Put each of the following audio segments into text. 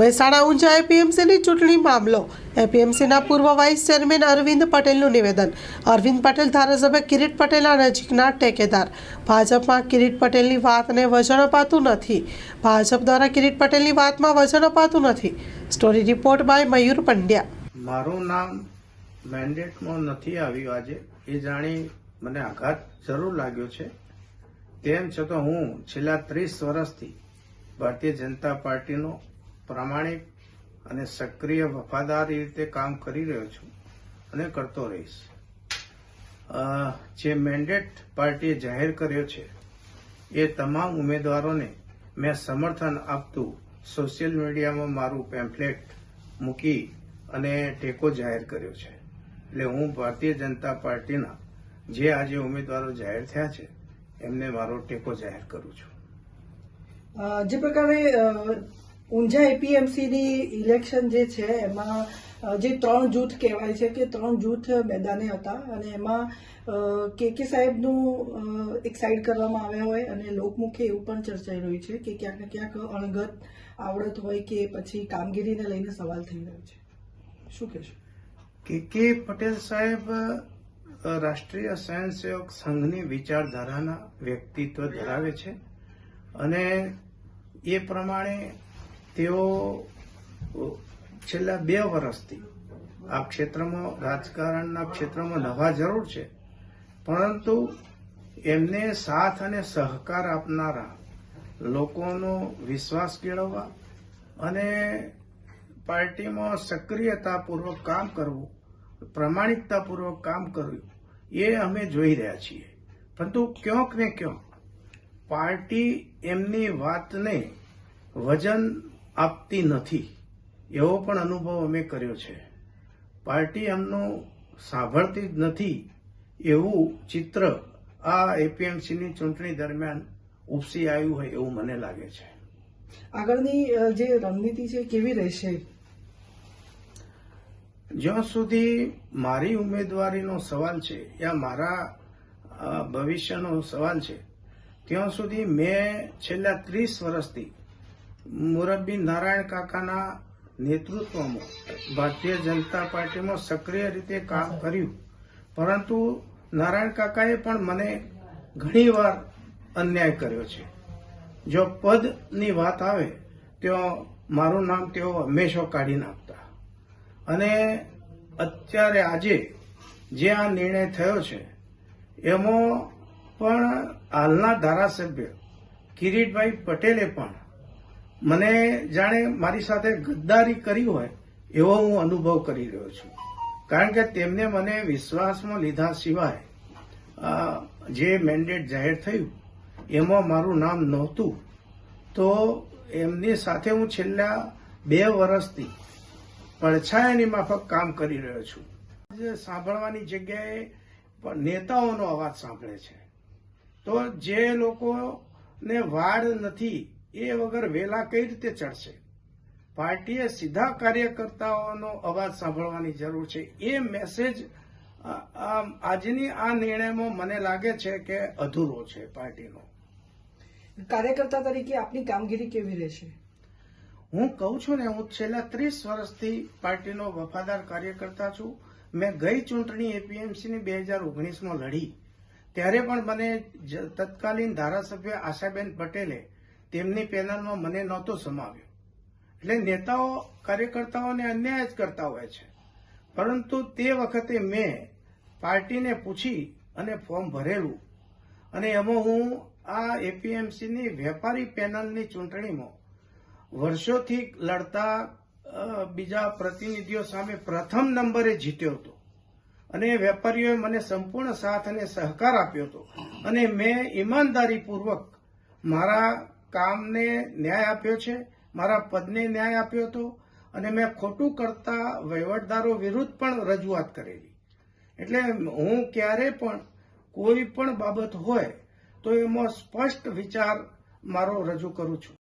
મહેસાણા ઊંઝા એપીએમસીની ચૂંટણી મામલો. એપીએમસીના પૂર્વ વાઇસ ચેરમેન અરવિંદ પટેલનું નિવેદન. અરવિંદ પટેલ ધારાસભ્ય કિરીટ પટેલના નજીકના ટેકેદાર. ભાજપમાં કિરીટ પટેલની વાતને વજન અપાતું નથી. ભાજપ દ્વારા કિરીટ પટેલની વાતમાં વજન અપાતું નથી. Story report by Mayur Pandya. મારું નામ મેન્ડેટમાં નથી આવ્યું આજે. એ જાણી મને આઘાત જરૂર લાગ્યો છે. તેમ છતાં હું છેલ્લા ત્રીસ વર્ષથી ભારતીય જનતા પાર્ટીનો પ્રામાણિક અને સક્રિય વફાદારી રીતે કામ કરી રહ્યો છું અને કરતો રહીશ. જે મેન્ડેટ પાર્ટીએ જાહેર કર્યો છે, એ તમામ ઉમેદવારોને મેં સમર્થન આપતું સોશિયલ મીડિયામાં મારું પેમ્ફલેટ મૂકી અને ટેકો જાહેર કર્યો છે. એટલે હું ભારતીય જનતા પાર્ટીના જે આજે ઉમેદવારો જાહેર થયા છે, એમને મારો ટેકો જાહેર કરું છું. જે પ્રકારે ઊંઝા એપીએમસીની ઇલેક્શન જે છે, એમાં જે ત્રણ જૂથ કહેવાય છે કે ત્રણ જૂથ મેદાને હતા અને એમાં કે કે સાહેબનું એક સાઈડ કરવામાં આવ્યા હોય અને લોકમુખે એવું પણ ચર્ચાઈ રહ્યું છે કે ક્યાંક ને ક્યાંક અણગત આવડત હોય કે પછી કામગીરીને લઈને સવાલ થઈ રહ્યો છે. શું કહેશો? કે કે પટેલ સાહેબ રાષ્ટ્રીય સ્વયંસેવક સંઘની વિચારધારાના વ્યક્તિત્વ ધરાવે છે અને એ પ્રમાણે તેઓ છેલ્લા બે વર્ષથી આ ક્ષેત્રમાં, રાજકારણના ક્ષેત્રમાં નવા જરૂર છે. પરંતુ એમને સાથ અને સહકાર આપનારા લોકોનો વિશ્વાસ કેળવવા અને પાર્ટીમાં સક્રિયતાપૂર્વક કામ કરવું, પ્રમાણિકતાપૂર્વક કામ કરવું, એ અમે જોઈ રહ્યા છીએ. પરંતુ ક્યાંક ને ક્યાંક પાર્ટી એમની વાતને વજન આપતી નથી એવો પણ અનુભવ અમે કર્યો છે. પાર્ટી આમનું સાંભળતી જ નથી એવું ચિત્ર આ એપીએમસીની ચૂંટણી દરમિયાન ઉપસી આવ્યું હોય એવું મને લાગે છે. આગળની જે રણનીતિ છે કેવી રહેશે? જ્યાં સુધી મારી ઉમેદવારીનો સવાલ છે યા મારા ભવિષ્યનો સવાલ છે ત્યાં સુધી મેં છેલ્લા ત્રીસ વર્ષથી મુરબ્બી નારાયણ કાકાના નેતૃત્વમાં ભારતીય જનતા પાર્ટીમાં સક્રિય રીતે કામ કર્યું. પરંતુ નારાયણ કાકાએ પણ મને ઘણીવાર અન્યાય કર્યો છે. જો પદની વાત આવે, તો મારું નામ તેઓ હંમેશા કાઢી નાખતા. અને અત્યારે આજે જે આ નિર્ણય થયો છે, એમાં પણ હાલના ધારાસભ્ય કિરીટભાઈ પટેલે પણ મને જાણે મારી સાથે ગદ્દારી કરી હોય એવો હું અનુભવ કરી રહ્યો છું. કારણ કે તેમને મને વિશ્વાસમાં લીધા સિવાય જે મેન્ડેટ જાહેર થયું, એમાં મારું નામ નહોતું. તો એમની સાથે હું છેલ્લા બે વર્ષથી પડછાયાની માફક કામ કરી રહ્યો છું. જે સાંભળવાની જગ્યાએ નેતાઓનો અવાજ સાંભળે છે. તો જે લોકોને વાડ નથી એ વગર વેલા કઈ રીતે ચડશે? પાર્ટીએ સીધા કાર્યકર્તાઓનો અવાજ સાંભળવાની જરૂર છે. એ મેસેજ આજની આ નિર્ણયમાં મને લાગે છે કે અધૂરો છે પાર્ટીનો. કાર્યકર્તા તરીકે આપની કામગીરી કેવી રહેશે? હું કહું છું ને હું છેલ્લા ત્રીસ વર્ષથી પાર્ટીનો વફાદાર કાર્યકર્તા છું. મેં ગઈ ચૂંટણી એપીએમસીની બે હજાર ઓગણીસમાં લડી. ત્યારે પણ મને તત્કાલીન ધારાસભ્ય આશાબેન પટેલે તેમની પેનલમાં મને નહોતો સમાવ્યો. એટલે નેતાઓ કાર્યકર્તાઓને અન્યાય જ કરતા હોય છે. પરંતુ તે વખતે મેં પાર્ટીને પૂછી અને ફોર્મ ભરેલું. અને એમાં હું આ એપીએમસીની વેપારી પેનલની ચૂંટણીમાં વર્ષોથી લડતા બીજા પ્રતિનિધિઓ સામે પ્રથમ નંબરે જીત્યો હતો. અને વેપારીઓએ મને સંપૂર્ણ સાથ અને સહકાર આપ્યો હતો. અને મેં ઈમાનદારીપૂર્વક મારા કામને ન્યાય આપ્યો છે, મારા પદને ન્યાય આપ્યો હતો અને મેં ખોટું કરતા વહીવટદારો વિરુદ્ધ પણ રજૂઆત કરેલી. એટલે હું ક્યારે પણ કોઈ પણ બાબત હોય તો એમાં સ્પષ્ટ વિચાર મારો રજૂ કરું છું.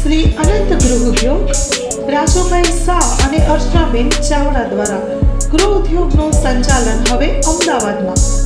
શ્રી અનંત ગૃહ ઉદ્યોગ, રાજુભાઈ શાહ અને અર્ચનાબેન ચાવડા દ્વારા ગૃહ ઉદ્યોગનું સંચાલન હવે અમદાવાદમાં.